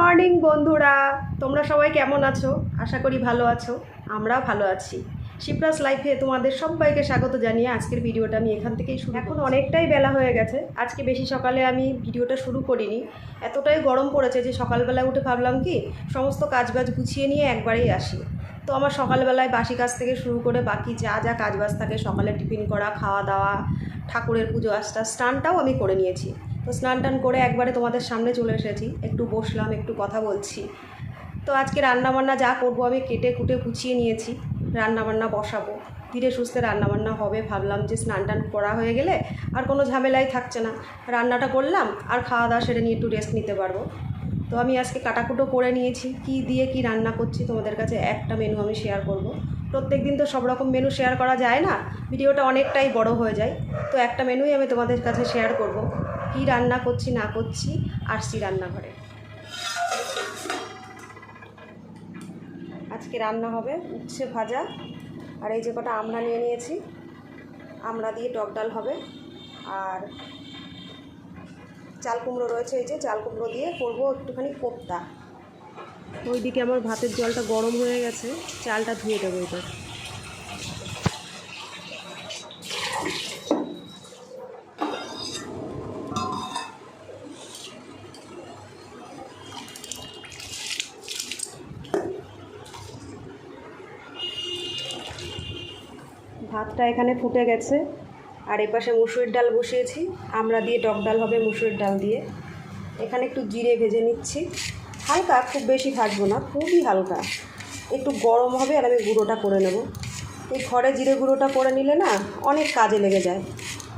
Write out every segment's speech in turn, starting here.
Morning বন্ধুরা। তোমরা সবাই কেমন আছো? আশা করি ভালো আছো। আমরা ভালো আছি। শিপ্রাস লাইফে তোমাদের সবাইকে স্বাগত জানিয়ে আজকের ভিডিওটা আমি এখান থেকেই শুরু এখন অনেকটাই বেলা হয়ে গেছে। আজকে বেশি সকালে আমি ভিডিওটা শুরু করিনি। এতটাই গরম পড়েছে যে সকালবেলা উঠে ভাবলাম কি সমস্ত কাজবাজ গুছিয়ে নিয়ে একবারেই আসি। তো আমার সকালবেলায় বাসি কাজ থেকে শুরু করে বাকি যা যা কাজবাজ থাকে সকালে টিফিন করা খাওয়া দাওয়া ঠাকুরের পুজো আসটা স্নানটাও আমি করে নিয়েছি। তো স্নান টান করে একবারে তোমাদের সামনে চলে এসেছি। একটু বসলাম, একটু কথা বলছি। তো আজকে রান্নাবান্না যা করব আমি কেটে কুটে গুছিয়ে নিয়েছি। রান্নাবান্না বসাবো। ধীরে সুস্থে রান্নাবান্না হবে। ভাবলাম যে স্নান টান করা হয়ে গেলে আর কোনো ঝামেলাই থাকছে না। রান্নাটা করলাম আর খাওয়া দাওয়া সেটা নিয়ে একটু রেস্ট নিতে পারব। তো আমি আজকে কাটাকুটো করে নিয়েছি। কি দিয়ে কি রান্না করছি তোমাদের কাছে একটা মেনু আমি শেয়ার করব। প্রত্যেক দিন তো সব রকম মেনু শেয়ার করা যায় না। ভিডিওটা অনেকটাই বড় হয়ে যায়। তো একটা মেনুই আমি তোমাদের কাছে শেয়ার করব। কি রান্না করছি, না করছি আসছি রান্নাঘরে। আজকে রান্না হবে উচ্ছে ভাজা, আর এই যে কটা আমরা নিয়ে নিয়েছি আমরা দিয়ে টক ডাল হবে, আর চাল কুমড়ো রয়েছে এই যে, চাল কুমড়ো দিয়ে করব একটুখানি কোপ্তা। ওইদিকে আমার ভাতের জলটা গরম হয়ে গেছে, চালটা ধুয়ে দেবো এবার। ভাতটা এখানে ফুটে গেছে। আর এপাশে মুসুরির ডাল বসিয়েছি। আমরা দিয়ে টক ডাল হবে মুসুরির ডাল দিয়ে। এখানে একটু জিরে ভেজে নিচ্ছি। হালকা, খুব বেশি ভাজবো না, খুবই হালকা। একটু গরম হবে আর আমি গুঁড়োটা করে নেব। এই ঘরে জিরে গুঁড়োটা করে নিলে না অনেক কাজে লেগে যায়।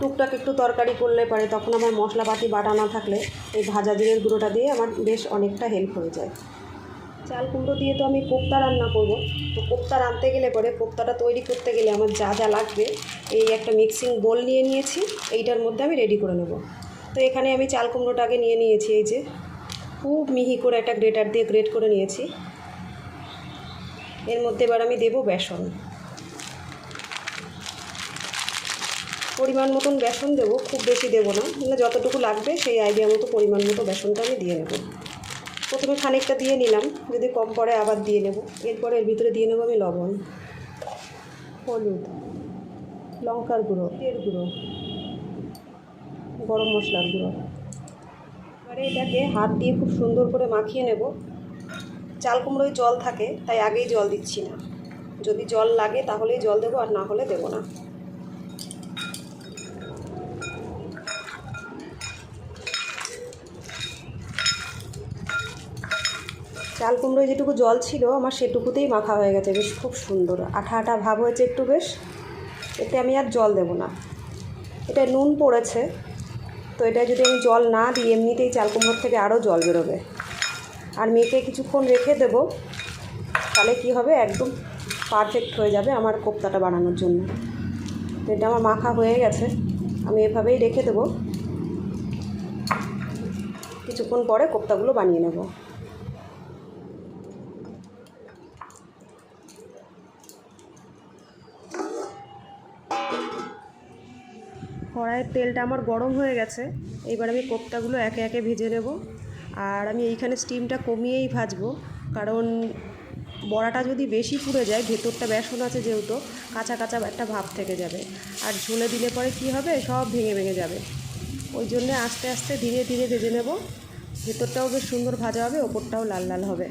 টুকটাক একটু তরকারি করলে পারে তখন আমার মশলাপাতি বাটা না থাকলে এই ভাজা জিরের গুঁড়োটা দিয়ে আমার বেশ অনেকটা হেল্প হয়ে যায়। চাল কুমড়ো দিয়ে তো আমি কোপ্তা রান্না করব। তো কোপ্তা রাঁধতে গেলে পরে কোপ্তাটা তৈরি করতে গেলে আমার যা যা লাগবে, এই একটা মিক্সিং বোল নিয়ে নিয়েছি, এইটার মধ্যে আমি রেডি করে নেব। তো এখানে আমি চাল কুমড়োটাকে নিয়ে নিয়েছি, এই যে খুব মিহি করে একটা গ্রেটার দিয়ে গ্রেট করে নিয়েছি। এর মধ্যে এবার আমি দেব বেসন। পরিমাণ মতন বেসন দেবো, খুব বেশি দেবো না মানে যতটুকু লাগবে সেই আইডিয়া মতো পরিমাণ মতো বেসনটা আমি দিয়ে নেব। প্রথমে খানিকটা দিয়ে নিলাম, যদি কম পড়ে আবার দিয়ে নেব। এরপরে এর ভিতরে দিয়ে নেব আমি লবণ, হলুদ, লঙ্কার গুঁড়ো তেল গুঁড়ো, গরম মশলার গুঁড়ো। এবারে এটাকে হাত দিয়ে খুব সুন্দর করে মাখিয়ে নেব। চাল কুমড়োয় জল থাকে, তাই আগেই জল দিচ্ছি না। যদি জল লাগে তাহলেই জল দেবো, আর না হলে দেবো না। চাল কুমড়োয় যেটুকু জল ছিল, আমার সেটুকুতেই মাখা হয়ে গেছে, বেশ খুব সুন্দর। আঠা আঠা ভাব হয়েছে একটু বেশ, এতে আমি আর জল দেব না। এটা নুন পড়েছে, তো এটা যদি আমি জল না দিই, এমনিতেই চাল কুমড়োর থেকে আরও জল বেরোবে। আর মেখে কিছুক্ষণ রেখে দেব, তাহলে কি হবে, একদম পারফেক্ট হয়ে যাবে আমার কোপ্তাটা বানানোর জন্য। তো এটা আমার মাখা হয়ে গেছে, আমি এভাবেই রেখে দেবো। কিছুক্ষণ পরে কোপ্তাগুলো বানিয়ে নেব। কড়াইয়ের তেলটা আমার গরম হয়ে গেছে। এইবার আমি কোপ্তাগুলো একে একে ভেজে নেব। আর আমি এইখানে স্টিমটা কমিয়েই ভাজবো। কারণ বড়াটা যদি বেশি পুড়ে যায়, ভেতরটা বেসন আছে যেহেতু, কাঁচা কাঁচা একটা ভাব থেকে যাবে। আর ঝোলে দিলে পরে কি হবে? সব ভেঙে ভেঙে যাবে। ওই জন্যে আস্তে আস্তে ধীরে ধীরে ভেজে নেব। ভেতরটাও বেশ সুন্দর ভাজা হবে, ওপরটাও লাল লাল হবে।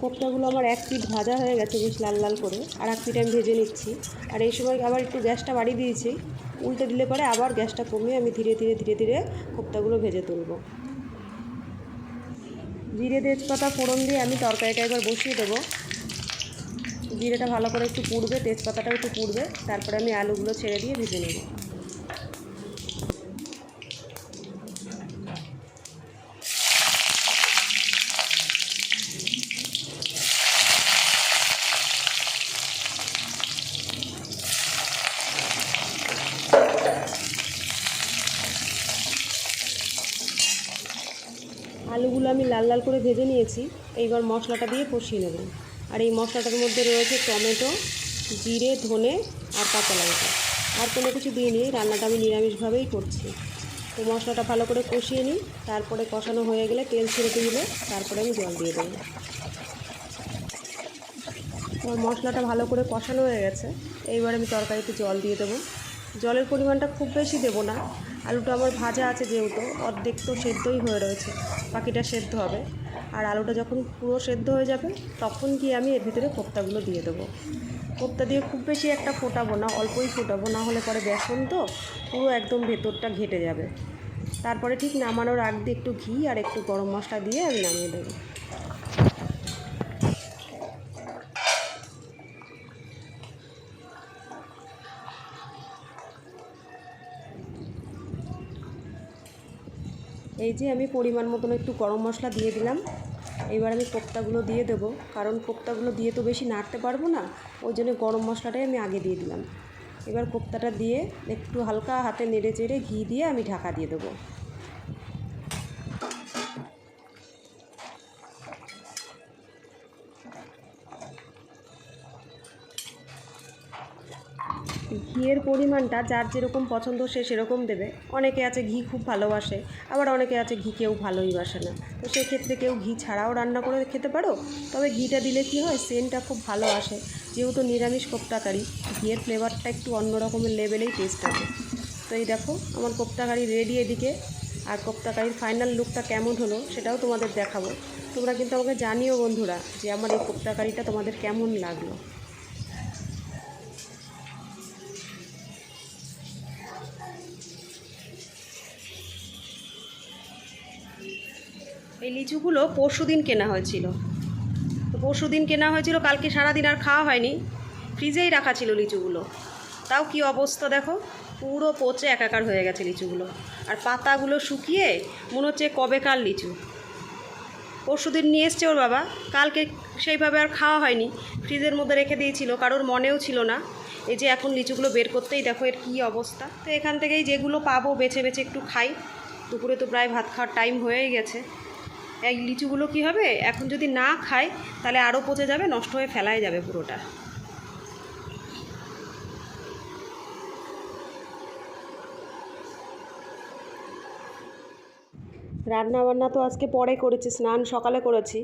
কোপ্তাগুলো আমার এক পিঠ ভাজা হয়ে গেছে বেশ লাল লাল করে, আর এক পিঠ আমি ভেজে নিচ্ছি। আর এই সময় আবার একটু গ্যাসটা বাড়িয়ে দিয়েছি, উল্টে দিলে পরে আবার গ্যাসটা কমিয়ে আমি ধীরে ধীরে ধীরে ধীরে কোপ্তাগুলো ভেজে তুলব। জিরে তেজপাতা ফোড়ন দিয়ে আমি তরকারিটা এবার বসিয়ে দেবো। জিরেটা ভালো করে একটু পুড়বে, তেজপাতাটাও একটু পুড়বে, তারপরে আমি আলুগুলো ছেড়ে দিয়ে ভেজে নেব আলুগুলো আমি লাল লাল করে ভেজে নিয়েছি। এইবার মশলাটা দিয়ে কষিয়ে নেব। আর এই মশলাটার মধ্যে রয়েছে টমেটো, জিরে, ধনে আর কাঁচা লঙ্কা। আর কোনো কিছু দিইনি রান্নাটা আমি নিরামিষভাবেই করছি। তো মশলাটা ভালো করে কষিয়ে নিই। তারপরে কষানো হয়ে গেলে তেল ছেড়ে দিলে তারপরে আমি জল দিয়ে দেবো। আমার মশলাটা ভালো করে কষানো হয়ে গেছে। এইবার আমি তরকারিতে জল দিয়ে দেবো। জলের পরিমাণটা খুব বেশি দেবো না। আলুটা আমার ভাজা আছে যেহেতু, অর্ধেক তো সেদ্ধই হয়ে রয়েছে, বাকিটা সেদ্ধ হবে। আর আলুটা যখন পুরো সেদ্ধ হয়ে যাবে, তখন গিয়ে আমি এর ভিতরে কোপ্তাগুলো দিয়ে দেবো। কোপ্তা দিয়ে খুব বেশি একটা ফোটাবো না, অল্পই ফোটাবো, না হলে পরে বেসন তো পুরো একদম ভেতরটা ঘেটে যাবে। তারপরে ঠিক নামানোর আগ দিয়ে একটু ঘি আর একটু গরম মশলা দিয়ে আমি নামিয়ে দেবো। এই যে আমি পরিমাণ মতন একটু গরম মশলা দিয়ে দিলাম। এবার আমি কোপ্তাগুলো দিয়ে দেবো। কারণ কোপ্তাগুলো দিয়ে তো বেশি নাড়তে পারব না, ওই জন্য গরম মশলাটাই আমি আগে দিয়ে দিলাম। এবার কোপ্তাটা দিয়ে একটু হালকা হাতে নেড়ে চেড়ে ঘি দিয়ে আমি ঢাকা দিয়ে দেবো। ঘিয়ের পরিমাণটা যার যেরকম পছন্দ সে সেরকম দেবে। অনেকে আছে ঘি খুব ভালোবাসে, আবার অনেকে আছে ঘি কেউ ভালোই বাসে না। তো সেক্ষেত্রে কেউ ঘি ছাড়াও রান্না করে খেতে পারো। তবে ঘিটা দিলে কি হয় সেন্টটা খুব ভালো আসে। যেহেতু নিরামিষ কোপ্তাকারি ঘিয়ের ফ্লেভারটা একটু অন্য রকমের লেভেলেই টেস্ট আছে তো এই দেখো, আমার কোপ্তাকারি রেডি এদিকে। আর কোপ্তাকারির ফাইনাল লুকটা কেমন হলো সেটাও তোমাদের দেখাবো। তোমরা কিন্তু আমাকে জানিও বন্ধুরা যে আমার এই কোপ্তাকারিটা তোমাদের কেমন লাগল। এই লিচুগুলো পরশু দিন কেনা হয়েছিল। তো পরশু দিন কেনা হয়েছিল, কালকে সারাদিন আর খাওয়া হয়নি। ফ্রিজেই রাখা ছিল লিচুগুলো। তাও কি অবস্থা দেখো? পুরো পচে একাকার হয়ে গেছে লিচুগুলো। আর পাতাগুলো শুকিয়ে মনে হচ্ছে কবেকার লিচু। পরশু দিন নিয়ে এসছে ওর বাবা। কালকে সেইভাবে আর খাওয়া হয়নি। ফ্রিজের মধ্যে রেখে দিয়েছিল, কারোর মনেও ছিল না। এই যে এখন লিচুগুলো বের করতেই দেখো এর কী অবস্থা। তো এখান থেকেই যেগুলো পাবো বেছে বেছে একটু খাই। দুপুরে তো প্রায় ভাত খাওয়ার টাইম হয়েই গেছে। এই লিচুগুলো কি হবে? এখন যদি না খাই তাহলে আরও পচে যাবে, নষ্ট হয়ে ফেলাই যাবে পুরোটা। রান্না বান্না তো আজকে পরে করেছি, স্নান সকালে করেছি।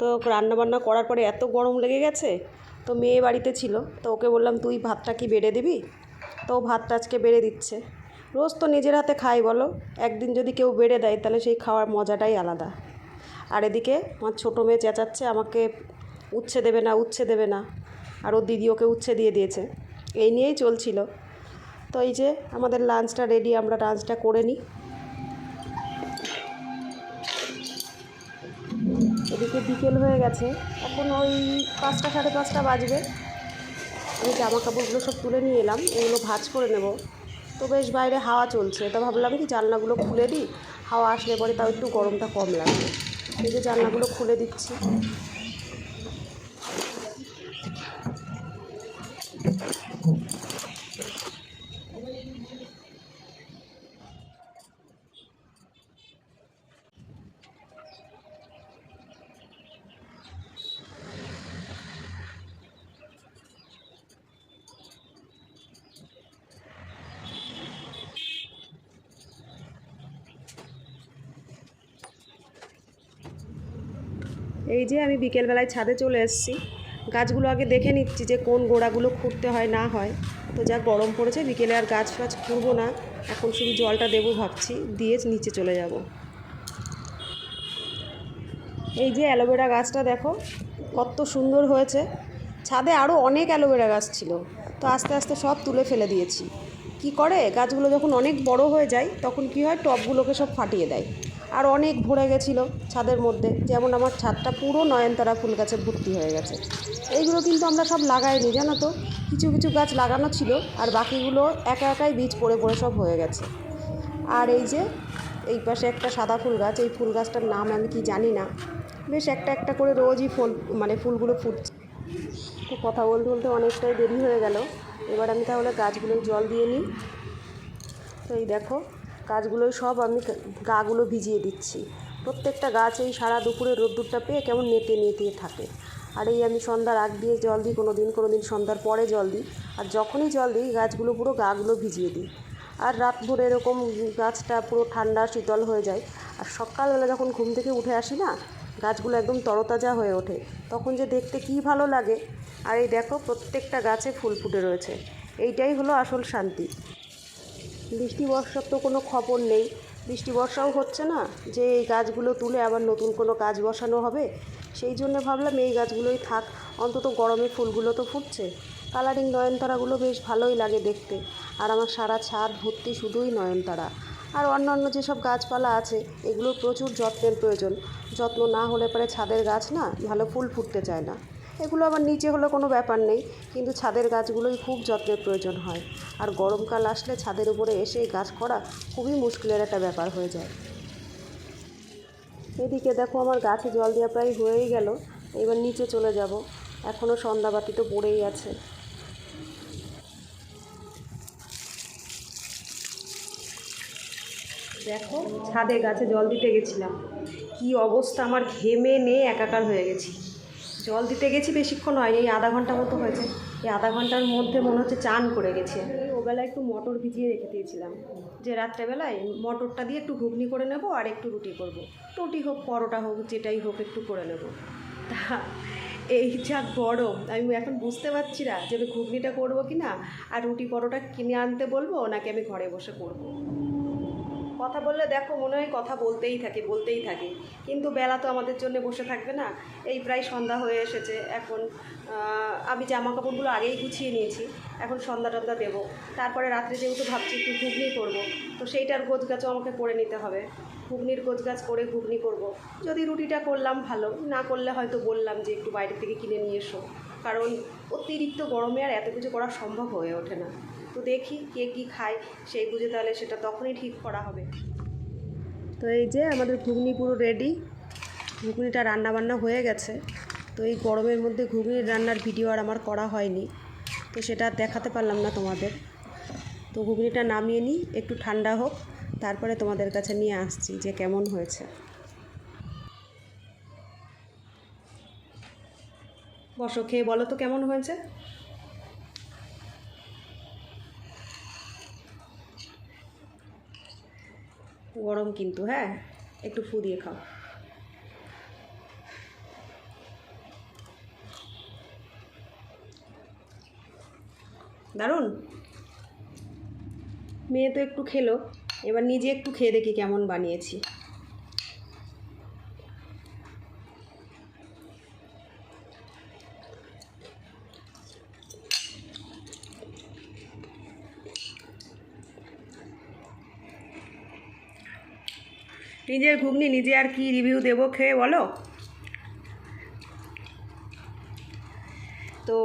তো রান্না বান্না করার পরে এত গরম লেগে গেছে, তো মেয়ে বাড়িতে ছিল, তো ওকে বললাম, তুই ভাতটা কি বেড়ে দিবি? তো ভাতটা আজকে বেড়ে দিচ্ছে। রোজ তো নিজের হাতে খাই বলো, একদিন যদি কেউ বেড়ে দেয়, তাহলে সেই খাওয়ার মজাটাই আলাদা। আর এদিকে আমার ছোটো মেয়ে চেঁচাচ্ছে, আমাকে উচ্ছে দেবে না, উচ্ছে দেবে না। আর ও দিদি ওকে উচ্ছে দিয়ে দিয়েছে। এই নিয়েই চলছিল। তো এই যে আমাদের লাঞ্চটা রেডি আমরা লাঞ্চটা করে নিই। এদিকে বিকেল হয়ে গেছে। এখন ওই পাঁচটা, সাড়ে পাঁচটা বাজবে। আমি জামা কাপড়গুলো সব তুলে নিয়ে এলাম, এগুলো ভাজ করে নেব। তো বেশ বাইরে হাওয়া চলছে। তো ভাবলাম কি জানলাগুলো খুলে দিই, হাওয়া আসলে পরে তাও একটু গরমটা কম লাগবে। এই যে জানলাগুলো খুলে দিচ্ছি। এই যে আমি বিকেলবেলায় ছাদে চলে এসেছি। গাছগুলো আগে দেখে নিচ্ছি যে কোন গোড়াগুলো খুঁড়তে হয়, না হয়। তো যা গরম পড়েছে, বিকেলে আর গাছ ফাছ খুঁড়বো না। এখন শুধু জলটা দেবো ভাবছি, দিয়ে নিচে চলে যাব। এই যে অ্যালোভেরা গাছটা দেখো, কত সুন্দর হয়েছে। ছাদে আরও অনেক অ্যালোভেরা গাছ ছিল, তো আস্তে আস্তে সব তুলে ফেলে দিয়েছি। কি করে? গাছগুলো যখন অনেক বড় হয়ে যায়, তখন কি হয়? টবগুলোকে সব ফাটিয়ে দেয়। আর অনেক ভরে গেছিল ছাদের মধ্যে। যেমন আমার ছাদটা পুরো নয়নতারা ফুল গাছে ভর্তি হয়ে গেছে। এইগুলো কিন্তু আমরা সব লাগাইনি, জানো তো? কিছু কিছু গাছ লাগানো ছিল আর বাকিগুলো একা একাই বীজ পড়ে পড়ে সব হয়ে গেছে। আর এই যে, এই পাশে একটা সাদা ফুল গাছ, এই ফুল গাছটার নাম আমি কি জানি না। বেশ একটা একটা করে রোজই ফুল মানে ফুলগুলো ফুটছে। তো কথা বলতে বলতে অনেকটাই দেরি হয়ে গেল। এবার আমি তাহলে গাছগুলোয় জল দিয়ে নিই। তো এই দেখো গাছগুলোই সব আমি গাগুলো ভিজিয়ে দিচ্ছি। প্রত্যেকটা গাছ এই সারা দুপুরে রোদ্দুরটা পেয়ে কেমন নেতে নেতিয়ে থাকে। আর এই আমি সন্ধ্যার আগ দিয়ে জল দিই কোনো দিন কোনো দিন সন্ধ্যার পরে জল দিই। আর যখনই জল দিই, গাছগুলো পুরো গাগুলো ভিজিয়ে দিই। আর রাত ভোরে এরকম গাছটা পুরো ঠান্ডা, শীতল হয়ে যায়। আর সকালবেলা যখন ঘুম থেকে উঠে আসি না, গাছগুলো একদম তরতাজা হয়ে ওঠে। তখন যে দেখতে কী ভালো লাগে। আর এই দেখো, প্রত্যেকটা গাছে ফুল ফুটে রয়েছে। এইটাই হলো আসল শান্তি। বৃষ্টি বর্ষার তো কোনো খবর নেই। বৃষ্টি বর্ষাও হচ্ছে না, যে এই গাছগুলো তুলে আবার নতুন কোনো গাছ বসানো হবে। সেই জন্য ভাবলাম এই গাছগুলোই থাক, অন্তত গরমে ফুলগুলো তো ফুটছে। কালারিং নয়নতারাগুলো বেশ ভালোই লাগে দেখতে। আর আমার সারা ছাদ ভর্তি শুধুই নয়নতারা। আর অন্যান্য যেসব গাছপালা আছে, এগুলোর প্রচুর যত্নের প্রয়োজন। যত্ন না হলে পরে ছাদের গাছ না, ভালো ফুল ফুটতে চায় না। এগুলো আবার নিচে হলে কোনো ব্যাপার নেই, কিন্তু ছাদের গাছগুলোই খুব যত্নের প্রয়োজন হয়। আর গরমকাল আসলে ছাদের উপরে এসে গাছ করা খুবই মুশকিলের একটা ব্যাপার হয়ে যায়। এদিকে দেখো আমার গাছে জল দেওয়া প্রায় হয়েই গেল, এবার নিচে চলে যাব। এখনও সন্ধ্যাবাতি তো পড়েই আছে। দেখো, ছাদে গাছে জল দিতে গেছিলাম। কি অবস্থা, আমার ঘেমে নিয়ে একাকার হয়ে গেছি। জল দিতে গেছি বেশিক্ষণ হয়নি এই আধা ঘণ্টা মতো হয়েছে। এই আধা ঘণ্টার মধ্যে মনে হচ্ছে চান করে গেছে। ওবেলা একটু মটর ভিজিয়ে রেখে দিয়েছিলাম। যে রাত্রেবেলায় মটরটা দিয়ে একটু ঘুগনি করে নেব আর একটু রুটি করব। রুটি হোক, পরোটা হোক, যেটাই হোক একটু করে নেব। তা এই যা গরম, আমি এখন বুঝতে পারছি না যে আমি ঘুগনিটা করব কি না আর রুটি পরোটা কিনে আনতে বলব নাকি আমি ঘরে বসে করব। কথা বললে দেখো মনে হয় কথা বলতেই থাকে বলতেই থাকে। কিন্তু বেলা তো আমাদের জন্য বসে থাকবে না। এই প্রায় সন্ধ্যা হয়ে এসেছে। এখন আমি জামা কাপড়গুলো আগেই গুছিয়ে নিয়েছি। এখন সন্ধ্যা টন্ধা দেবো। তারপরে রাত্রে যেহেতু ভাবছি একটু ঘুগনি করব, তো সেইটার গোছগাছও আমাকে করে নিতে হবে। ঘুগনির গোছগাছ করে ঘুগনি করব। যদি রুটিটা করলাম ভালো, না করলে হয়তো বললাম যে একটু বাইরে থেকে কিনে নিয়ে এসো। কারণ অতিরিক্ত গরমে আর এত কিছু করা সম্ভব হয়ে ওঠে না। তো দেখি কে কী খায়, সেই বুঝে তাহলে সেটা তখনই ঠিক করা হবে। তো এই যে আমাদের ঘুগনি পুরো রেডি ঘুগনিটা রান্না বান্না হয়ে গেছে। তো এই গরমের মধ্যে ঘুগনির রান্নার ভিডিও আর আমার করা হয়নি। তো সেটা দেখাতে পারলাম না তোমাদের। তো ঘুগনিটা নামিয়ে নিই, একটু ঠান্ডা হোক, তারপরে তোমাদের কাছে নিয়ে আসছি যে কেমন হয়েছে। বসো, খেয়ে বলো তো কেমন হয়েছে? গরম কিন্তু হ্যাঁ? একটু ফু দিয়ে খাও। দারুণ? মেয়ে তো একটু খেলো। এবার নিজে একটু খেয়ে দেখি কেমন বানিয়েছি। নিজের ঘুগনি নিজে আর কি রিভিউ দেবো খেয়ে বলো? তো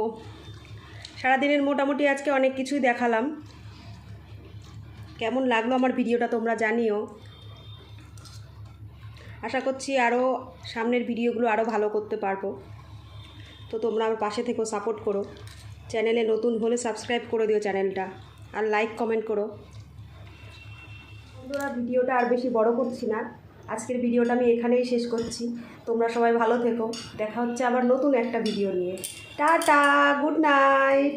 সারাদিনের মোটামুটি আজকে অনেক কিছুই দেখালাম। কেমন লাগল আমার ভিডিওটা তোমরা জানিও। আশা করছি আরও সামনের ভিডিওগুলো আরও ভালো করতে পারব। তো তোমরা আমার পাশে থেকেও সাপোর্ট করো। চ্যানেলে নতুন হলে সাবস্ক্রাইব করে দিও চ্যানেলটা। আর লাইক কমেন্ট করো। বন্ধুরা, ভিডিওটা আর বেশি বড় করছি না। আজকের ভিডিওটা আমি এখানেই শেষ করছি। তোমরা সবাই ভালো থেকো। দেখা হচ্ছে আবার নতুন একটা ভিডিও নিয়ে। Tata, good night.